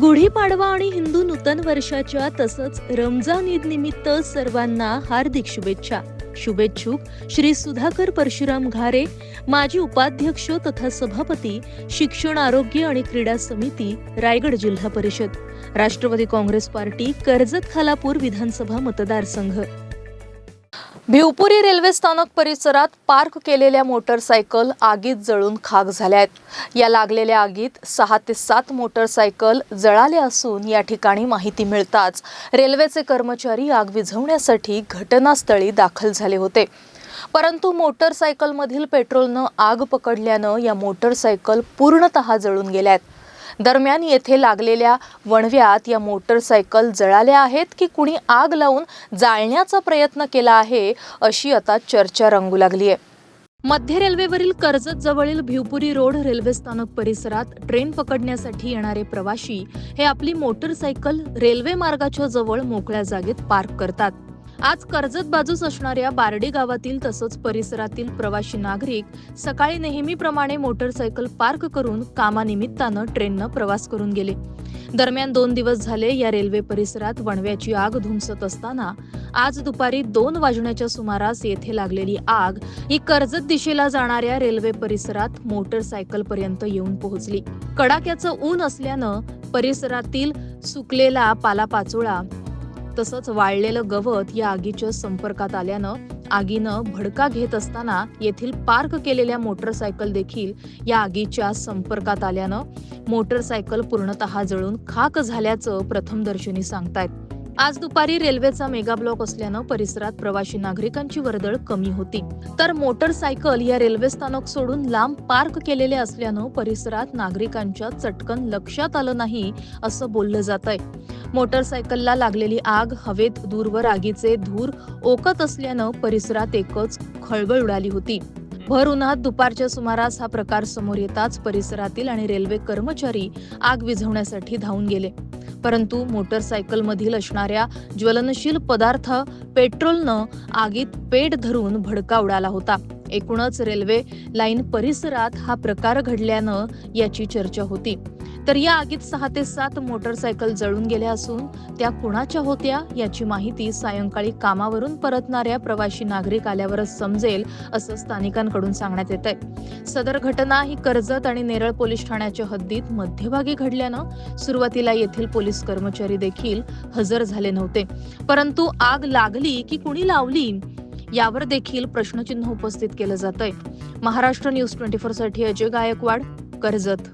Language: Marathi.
गुढीपाडवा आणि हिंदू नूतन वर्षाच्या तसंच रमजान ईद निमित्त सर्वांना हार्दिक शुभेच्छा. शुभेच्छुक श्री सुधाकर परशुराम घारे माजी उपाध्यक्ष तथा सभापती शिक्षण आरोग्य आणि क्रीडा समिती रायगड जिल्हा परिषद. राष्ट्रवादी काँग्रेस पार्टी कर्जत खालापूर विधानसभा मतदारसंघ. भिवपुरी रेल्वे स्थानक परिसरात पार्क केलेल्या मोटरसायकल आगीत जळून खाक झाल्या आहेत. या लागलेल्या आगीत सहा ते सात मोटरसायकल जळाल्या असून या ठिकाणी माहिती मिळताच रेल्वेचे कर्मचारी आग विझवण्यासाठी घटनास्थळी दाखल झाले होते. परंतु मोटरसायकलमधील पेट्रोलनं आग पकडल्यानं या मोटरसायकल पूर्णतः जळून गेल्या आहेत. दरम्यान येथे लागलेल्या वणव्यात या मोटरसायकल जळाल्या आहेत की कुणी आग लावून जाळण्याचा प्रयत्न केला आहे अशी आता चर्चा रंगू लागली आहे. मध्य रेल्वेवरील कर्जत जवळील भिवपुरी रोड रेल्वे स्थानक परिसरात ट्रेन पकडण्यासाठी येणारे प्रवाशी हे आपली मोटरसायकल रेल्वे मार्गाच्या जवळ मोकळ्या जागेत पार्क करतात. आज कर्जत बाजूस असणाऱ्या बारडी गावातील तसंच परिसरातील प्रवासी नागरिक सकाळी नेहमीप्रमाणे मोटरसायकल पार्क करून कामानिमित्तानं ट्रेननं प्रवास करून गेले. दरम्यान दोन दिवस झाले या रेल्वे परिसरात वणव्याची आग धुमसत असताना आज दुपारी दोन वाजण्याच्या सुमारास येथे लागलेली आग ही कर्जत दिशेला जाणाऱ्या रेल्वे परिसरात मोटरसायकल पर्यंत येऊन पोहोचली. कडाक्याचं ऊन असल्यानं परिसरातील सुकलेला पालापाचोळा तसंच वाळलेलं गवत या आगीच्या संपर्कात आल्यानं आगीनं भडका घेत असताना येथील पार्क केलेल्या मोटरसायकल देखील या आगीच्या संपर्कात आल्यानं मोटरसायकल पूर्णतः जळून खाक झाल्याचं प्रथमदर्शनी सांगतायत. आज दुपारी रेल्वेचा मेगा ब्लॉक असल्यानं परिसरात प्रवासी नागरिकांची वर्दळ कमी होती. तर मोटरसायकल या रेल्वे स्थानक सोडून लांब पार्क केलेले असल्यानं परिसरात नागरिकांच्या चटकन लक्षात आलं नाही असं बोललं जात आहे मोटरसायकलला लागलेली आग हवेत दूरवर आगीचे धूर ओकत असल्यानं परिसरात एकच खळबळ उडाली होती. भर उन्हात दुपारच्या सुमारास हा प्रकार समोर येताच परिसरातील आणि रेल्वे कर्मचारी आग विझवण्यासाठी धावून गेले. परंतु मोटरसायकलमधील असणाऱ्या ज्वलनशील पदार्थ पेट्रोलनं आगीत पेट धरून भडका उडाला होता. एकूणच रेल्वे लाईन परिसरात हा प्रकार घडल्यानं याची चर्चा होती. तर या आगीत सहा ते सात मोटरसायकल जळून गेल्या असून त्या कुणाच्या होत्या याची माहिती सायंकाळी कामावरून परतणाऱ्या प्रवासी नागरिक आल्यावरच समजेल असं स्थानिकांकडून सांगण्यात येत आहे सदर घटना ही कर्जत आणि नेरळ पोलीस ठाण्याच्या हद्दीत मध्यभागी घडल्यानं सुरुवातीला येथील पोलीस कर्मचारी देखील हजर झाले नव्हते. परंतु आग लागली की कुणी लावली? यावर देखील प्रश्नचिन्ह उपस्थित केलं जात आहे महाराष्ट्र न्यूज ट्वेंटी फोरसाठी अजय गायकवाड कर्जत.